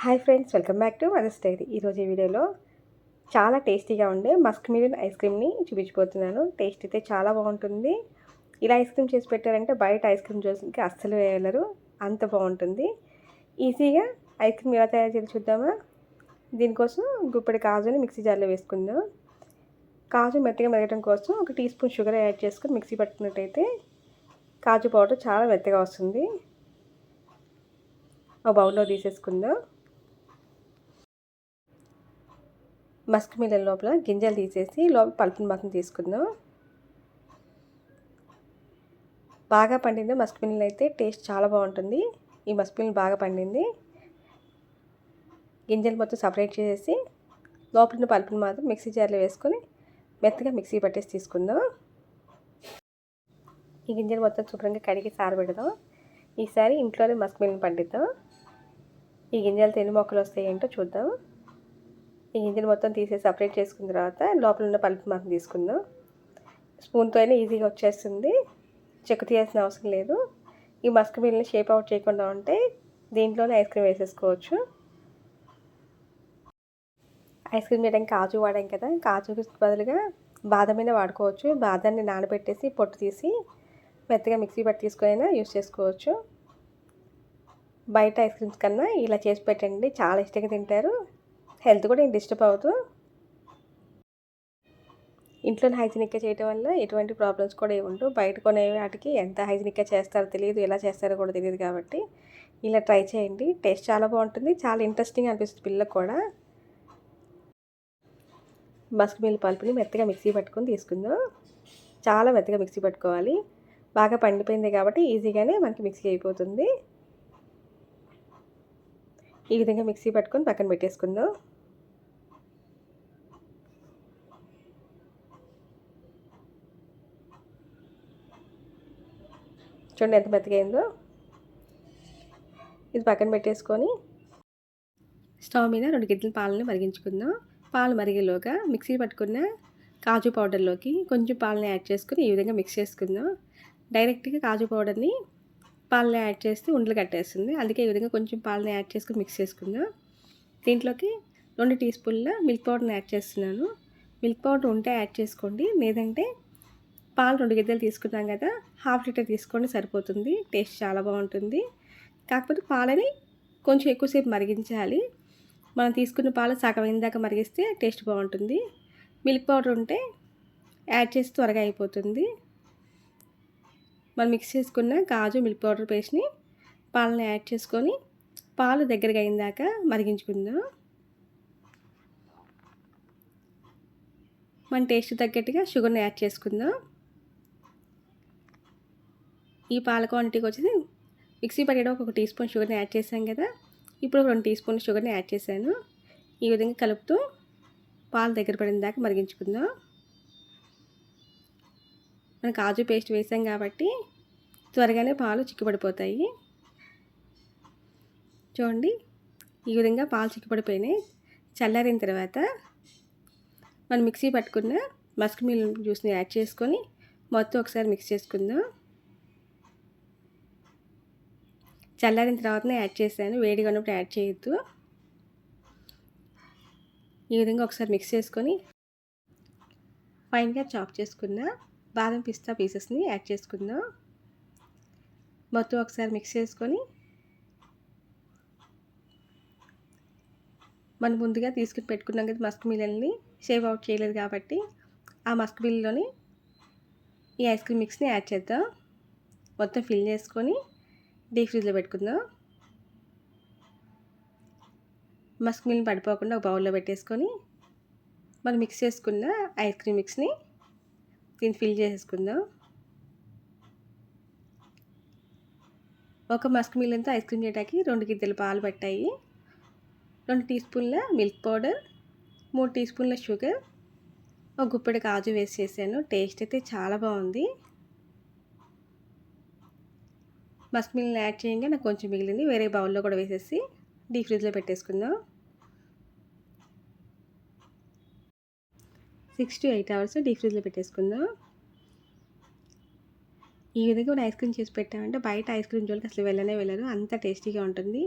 Hi friends welcome back to mother's diary. ఈరోజు ఈ వీడియోలో చాలా టేస్టీగా ఉండే మస్క్ మిలియన్ ఐస్ క్రీమ్ని చూపించిపోతున్నాను టేస్ట్ అయితే చాలా బాగుంటుంది. ఇలా ఐస్ క్రీమ్ చేసి పెట్టారంటే బయట ఐస్ క్రీమ్ చూసి అస్సలు వేయలేరు అంత బాగుంటుంది. ఈజీగా ఐస్ క్రీమ్ ఎలా తయారు చేయాలి చూద్దామా? దీనికోసం గుప్పటి కాజుని మిక్సీ జార్లో వేసుకుందాం. కాజు మెత్తగా మెరగడం కోసం ఒక టీ స్పూన్ షుగర్ యాడ్ చేసుకుని మిక్సీ పట్టుకున్నట్టయితే కాజు పౌడర్ చాలా మెత్తగా వస్తుంది. ఒక బౌల్లో తీసేసుకుందాం. మస్క్ మిల్లర్ లోపల గింజలు తీసేసి లోపల పలుపుని మాత్రం తీసుకుందాం. బాగా పండింది మస్క్ మిల్లర్ అయితే టేస్ట్ చాలా బాగుంటుంది. ఈ మస్క్ మిల్లర్ బాగా పండింది. గింజలు మొత్తం సపరేట్ చేసేసి లోపల పలుపుని మాత్రం మిక్సీ జార్లో వేసుకొని మెత్తగా మిక్సీ పట్టేసి తీసుకుందాం. ఈ గింజలు మొత్తం శుభ్రంగా కడిగి సారబెడదాం. ఈసారి ఇంట్లోనే మస్క్ మిల్లన్ పండిద్దాం. ఈ గింజలు ఎన్ని మొక్కలు వస్తాయి ఏంటో చూద్దాం. ఈ గింజలు మొత్తం తీసేసి సపరేట్ చేసుకున్న తర్వాత లోపల ఉన్న పలుపు మాత్రం తీసుకుందాం. స్పూన్తో అయినా ఈజీగా వచ్చేస్తుంది. చెక్కు తీయాల్సిన అవసరం లేదు. ఈ మస్క్ మిల్ని షేప్ అవుట్ చేయకుండా ఉంటే దీంట్లోనే ఐస్ క్రీమ్ వేసేసుకోవచ్చు. ఐస్ క్రీమ్ చేయడానికి కాజు వాడాం కదా కాజుకి బదులుగా బాదమైనా వాడుకోవచ్చు. బాదాన్ని నానబెట్టేసి పొట్టు తీసి మెత్తగా మిక్సీ పట్టి తీసుకునైనా యూస్ చేసుకోవచ్చు. బయట ఐస్ క్రీమ్స్ కన్నా ఇలా చేసి పెట్టండి. చాలా ఇష్టంగా తింటారు. హెల్త్ కూడా డిస్టర్బ్ అవుతూ ఇంట్లో హైజీనిక్గా చేయడం వల్ల ఎటువంటి ప్రాబ్లమ్స్ కూడా ఉండవు. బయట కొనే వాటికి ఎంత హైజీనిక్గా చేస్తారో తెలియదు ఎలా చేస్తారో కూడా తెలియదు కాబట్టి ఇలా ట్రై చేయండి. టేస్ట్ చాలా బాగుంటుంది చాలా ఇంట్రెస్టింగ్ అనిపిస్తుంది పిల్లలకు కూడా. మస్క్ మిల్ పల్పుని మెత్తగా మిక్సీ పట్టుకొని తీసుకుందాం. చాలా మెత్తగా మిక్సీ పట్టుకోవాలి. బాగా పండిపోయింది కాబట్టి ఈజీగానే మనకి మిక్సీ అయిపోతుంది. ఈ విధంగా మిక్సీ పట్టుకొని పక్కన పెట్టేసుకుందాం. చూడండి ఎంత మెత్తగైందో ఇది పక్కన పెట్టేసుకొని స్టవ్ మీద రెండు గిద్దల పాలని మరిగించుకుందాం. పాలు మరిగేలోగా మిక్సీ పట్టుకున్న కాజు పౌడర్లోకి కొంచెం పాలని యాడ్ చేసుకుని ఈ విధంగా మిక్స్ చేసుకుందాం. డైరెక్ట్గా కాజు పౌడర్ని పాలని యాడ్ చేస్తే ఉండలు కట్టేస్తుంది. అందుకే ఈ విధంగా కొంచెం పాలని యాడ్ చేసుకుని మిక్స్ చేసుకుందాం. దీంట్లోకి రెండు టీ స్పూన్ల మిల్క్ పౌడర్ని యాడ్ చేస్తున్నాను. మిల్క్ పౌడర్ ఉంటే యాడ్ చేసుకోండి. లేదంటే పాలు రెండు గిద్దలు తీసుకున్నాం కదా హాఫ్ లీటర్ తీసుకోండి సరిపోతుంది. టేస్ట్ చాలా బాగుంటుంది. కాకపోతే పాలని కొంచెం ఎక్కువసేపు మరిగించాలి. మనం తీసుకున్న పాలు సగం అయిందాక మరిగిస్తే టేస్ట్ బాగుంటుంది. మిల్క్ పౌడర్ ఉంటే యాడ్ చేసి త్వరగా అయిపోతుంది. మనం మిక్స్ చేసుకున్న కాజు మిల్క్ పౌడర్ పేస్ట్ని పాలను యాడ్ చేసుకొని పాలు దగ్గరగా అయిందాక మరిగించుకుందాం. మన టేస్ట్ తగ్గట్టుగా షుగర్ని యాడ్ చేసుకుందాం. ఈ పాల క్వాంటిటీకి వచ్చేసి మిక్సీ పట్టేటప్పుడు ఒక టీ స్పూన్ షుగర్ని యాడ్ చేశాం కదా. ఇప్పుడు రెండు టీ స్పూన్ షుగర్ని యాడ్ చేశాను. ఈ విధంగా కలుపుతూ పాలు దగ్గర పడిన దాకా మరిగించుకుందాం. మనం కాజు పేస్ట్ వేసాం కాబట్టి త్వరగానే పాలు చిక్కుపడిపోతాయి చూడండి ఈ విధంగా పాలు చిక్కుపడిపోయినాయి చల్లారిన తర్వాత మనం మిక్సీ పట్టుకున్న మస్క్ మిల్ జ్యూస్ని యాడ్ చేసుకొని మొత్తం ఒకసారి మిక్స్ చేసుకుందాం. చల్లారిన తర్వాతనే యాడ్ చేశాను. వేడిగా ఉన్నప్పుడు యాడ్ చేయొద్దు. ఈ విధంగా ఒకసారి మిక్స్ చేసుకొని ఫైన్గా చాప్ చేసుకున్న బాదం పిస్తా పీసెస్ని యాడ్ చేసుకుందాం. మొత్తం ఒకసారి మిక్స్ చేసుకొని మనం ముందుగా తీసుకుని పెట్టుకున్నాం కదా మస్క్ మిల్లల్ని షేవ్ అవుట్ చేయలేదు కాబట్టి ఆ మస్క్ మిల్లోని ఈ ఐస్ క్రీమ్ మిక్స్ని యాడ్ చేద్దాం. మొత్తం ఫిల్ చేసుకొని డీప్ ఫ్రిడ్జ్లో పెట్టుకుందాం. మస్క్ మిల్ని పడిపోకుండా ఒక బౌల్లో పెట్టేసుకొని మనం మిక్స్ చేసుకున్న ఐస్ క్రీమ్ మిక్స్ని దీన్ని ఫిల్ చేసేసుకుందాం. ఒక మస్క్ అంతా ఐస్ క్రీమ్ చేయడానికి రెండు గిద్దెలు పాలు పట్టాయి. రెండు టీ స్పూన్ల మిల్క్ పౌడర్ మూడు టీ స్పూన్ల షుగర్ ఒక గుప్పెడు కాజు వేసి చేశాను. టేస్ట్ అయితే చాలా బాగుంది. మస్క్ మిల్ని యాడ్ చేయంగా నాకు కొంచెం మిగిలింది. వేరే బౌల్లో కూడా వేసేసి డీప్ ఫ్రిడ్జ్లో పెట్టేసుకుందాం. Six to eight hours deep ఫ్రిడ్జ్లో పెట్టేసుకుందాం. ఈ విధంగా కూడా ఐస్ క్రీమ్ చేసి పెట్టామంటే బయట ఐస్ క్రీమ్ జోలికి అసలు వెళ్ళనే వెళ్ళరు. అంత టేస్టీగా ఉంటుంది.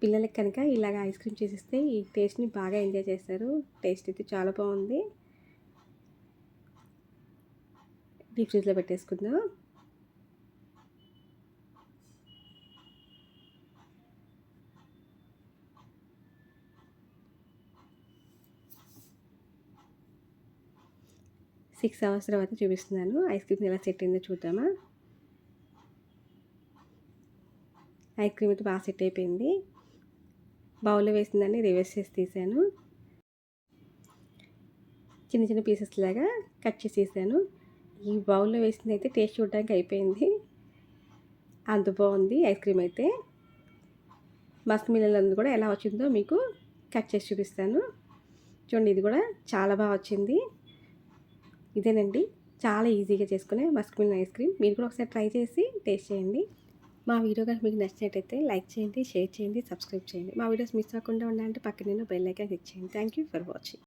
పిల్లలకి కనుక ఇలాగ ఐస్ క్రీమ్ చేసిస్తే ఈ టేస్ట్ని బాగా ఎంజాయ్ చేస్తారు. టేస్ట్ అయితే చాలా బాగుంది. డీప్ ఫ్రిడ్జ్లో పెట్టేసుకుందాం. సిక్స్ అవర్స్ తర్వాత చూపిస్తున్నాను. ఐస్ క్రీమ్ ఎలా సెట్ అయిందో చూద్దామా? ఐస్ క్రీమ్ అయితే బాగా సెట్ అయిపోయింది. బౌల్లో వేసిందని రివర్స్ చేసి తీసాను. చిన్న చిన్న పీసెస్ లాగా కట్ చేసి తీసాను. ఈ బౌల్లో వేసింది అయితే టేస్ట్ చూడడానికి అయిపోయింది. అంత బాగుంది ఐస్ క్రీమ్ అయితే. మస్క్ మిల్లలందు కూడా ఎలా వచ్చిందో మీకు కట్ చేసి చూపిస్తాను. చూడండి ఇది కూడా చాలా బాగా వచ్చింది. ఇదేనండి. చాలా ఈజీగా చేసుకునే మస్క్ ఐస్ క్రీమ్. మీరు కూడా ఒకసారి ట్రై చేసి టేస్ట్ చేయండి. మా వీడియో కనుక మీకు నచ్చినట్టయితే లైక్ చేయండి షేర్ చేయండి సబ్స్క్రైబ్ చేయండి. మా వీడియోస్ మిస్ అవ్వకుండా ఉండాలంటే పక్కన బెల్ ఐకాన్ క్లిక్ చేయండి. Thank you for watching